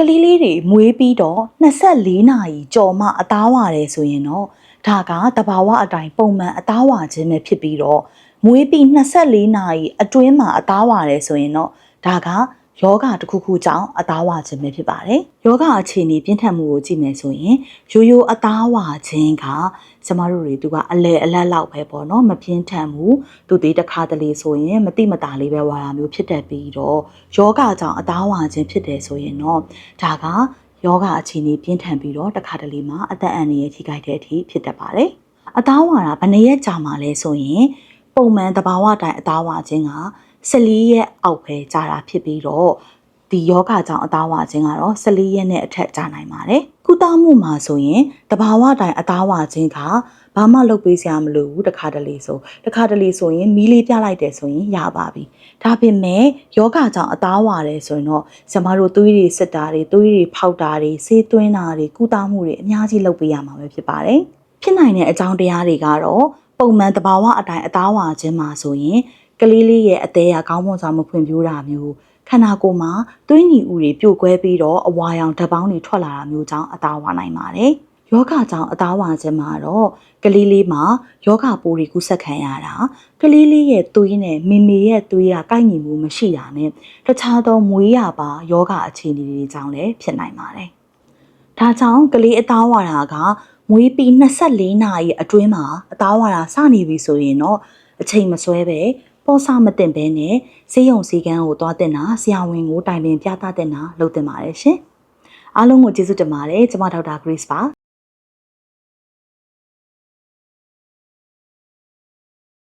ကလေးလေးတွေမွေးပြီးတော့24နာရီကြော်မှအသားဝရတယ်ဆိုရင်တော့ဒါကတဘာဝအတိုင်းပုံမှန်အသားဝခြင်းပဲဖြစ်ပြီးတော့မွေးပြီး24နာရီအတွင်းမှာအသားဝရတယ်ဆိုရင်တော့ဒါက ယောဂတစ်ခုခုကြောင့်အသားဝခြင်းပဲဖြစ်ပါတယ်။ယောဂအခြေအနေပြင်းထန်မှုကိုကြည့်မယ်ဆိုရင်ရိုးရိုးအသားဝခြင်းကကျမတို့တွေသူကအလဲအလတ်လောက်ပဲပေါ့နော်မပြင်းထန်ဘူးသူသေးတစ်ခါတလေဆိုရင်မတိမတာလေးပဲဝါတာမျိုးဖြစ်တတ်ပြီးတော့ယောဂကြောင့်အသားဝခြင်းဖြစ်တယ်ဆိုရင်တော့ဒါကယောဂအခြေအနေပြင်းထန်ပြီးတော့တစ်ခါတလေမှာအသက်အန္တရာယ်ထိခိုက်တဲ့အထိဖြစ်တတ်ပါတယ်။အသားဝါတာဘယ်နှစ်ရက်ကြာမှလဲဆိုရင်ပုံမှန်တဘာဝတိုင်းအသားဝါခြင်းက 14ရက်အောက်ပဲကြာတာဖြစ်ပြီးတော့ဒီယောဂကြောင့်အသားဝါခြင်းကတော့14ရက်နဲ့အထက်ကြာနိုင်ပါတယ်။ကုသမှုမှာဆိုရင်တဘာဝတိုင်းအသားဝါခြင်းကဘာမှလုပ်ပေးစရာမလိုဘူးတခါတလေဆိုတခါတလေဆိုရင်မီးလေးပြလိုက်တယ်ဆိုရင်ရပါပြီ။ဒါပေမဲ့ယောဂကြောင့်အသားဝါတယ်ဆိုရင်တော့ကျမတို့သွေးတွေစစ်တာတွေသွေးတွေဖောက်တာတွေဆေးသွင်းတာတွေကုသမှုတွေအများကြီးလုပ်ပေးရမှာပဲဖြစ်ပါတယ်။ဖြစ်နိုင်တဲ့အကြောင်းတရားတွေကတော့ပုံမှန်တဘာဝအတိုင်းအသားဝါခြင်းမှာဆိုရင် ကလေးလေးရဲ့အသေးအကောင်းမွန်စွာမဖွံ့ဖြိုးတာမျိုးခန္ဓာကိုယ်မှာသွေးညီဥတွေပြိုကွဲပြီးတော့အဝါရောင်ဓာတ်ပေါင်းတွေထွက်လာတာမျိုးကြောင့်အသားဝါနိုင်ပါတယ်။ယောဂကြောင့်အသားဝါခြင်းမှာတော့ကလေးလေးမှာယောဂပိုးတွေကူးဆက်ခံရတာကလေးလေးရဲ့သွေးနဲ့မိမိရဲ့သွေးကကိုက်ညီမှုမရှိတာနဲ့တခြားသောမွေးရပါယောဂအခြေအနေတွေကြောင့်လည်းဖြစ်နိုင်ပါတယ်။ဒါကြောင့်ကလေးအသားဝါတာကမွေးပြီး24နာရီအတွင်းမှာအသားဝါတာစနေပြီဆိုရင်တော့အချိန်မဆွဲပဲ ပေါ်ဆမတင်ဘဲနဲ့စေယုံစည်းကမ်းကိုသွားတင်တာဆရာဝန်ကိုတိုင်ပင်ပြသတင်တာလုပ်တင်ပါတယ်ရှင်။အားလုံးကိုကျေးဇူးတင်ပါတယ်ကျွန်မဒေါက်တာဂရစ်ပါ